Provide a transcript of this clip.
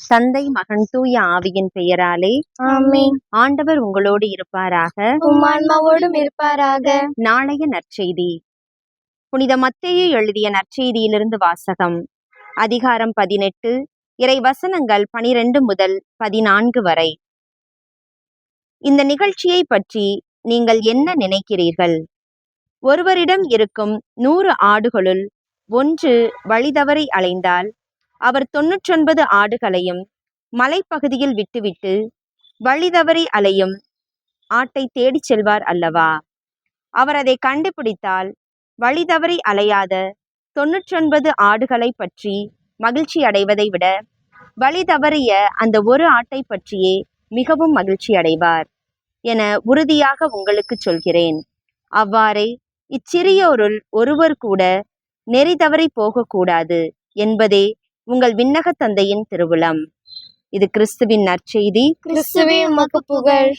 தந்தை மகன் தூய ஆவியின் பெயராலே ஆண்டவர் உங்களோடு இருப்பாராக. இருப்பாராக. நாளைய நற்செய்தி. புனித மத்தேயு எழுதிய நற்செய்தியிலிருந்து வாசகம். அதிகாரம் பதினெட்டு இறை வசனங்கள் பனிரெண்டு முதல் பதினான்கு வரை. இந்த நிகழ்ச்சியை பற்றி நீங்கள் என்ன நினைக்கிறீர்கள்? ஒருவரிடம் இருக்கும் நூறு ஆடுகளுள் ஒன்று வழிதவறி அலைந்தால் அவர் தொன்னூற்றொன்பது ஆடுகளையும் மலைப்பகுதியில் விட்டுவிட்டு வழிதவறி அலையும் ஆட்டை தேடிச் செல்வார் அல்லவா? அவர் அதை கண்டுபிடித்தால் வழிதவறி அலையாத தொன்னூற்றொன்பது ஆடுகளை பற்றி மகிழ்ச்சி அடைவதை விட வழி தவறிய அந்த ஒரு ஆட்டை பற்றியே மிகவும் மகிழ்ச்சி அடைவார் என உறுதியாக உங்களுக்கு சொல்கிறேன். அவ்வாறே இச்சிறியோருள் ஒருவர் கூட நெறி தவறி போகக்கூடாது என்பதே உங்கள் விண்ணக தந்தையின் திருவுளம் இது கிறிஸ்துவின் நற்செய்தி. கிறிஸ்துவே உமக்கு புகழ்.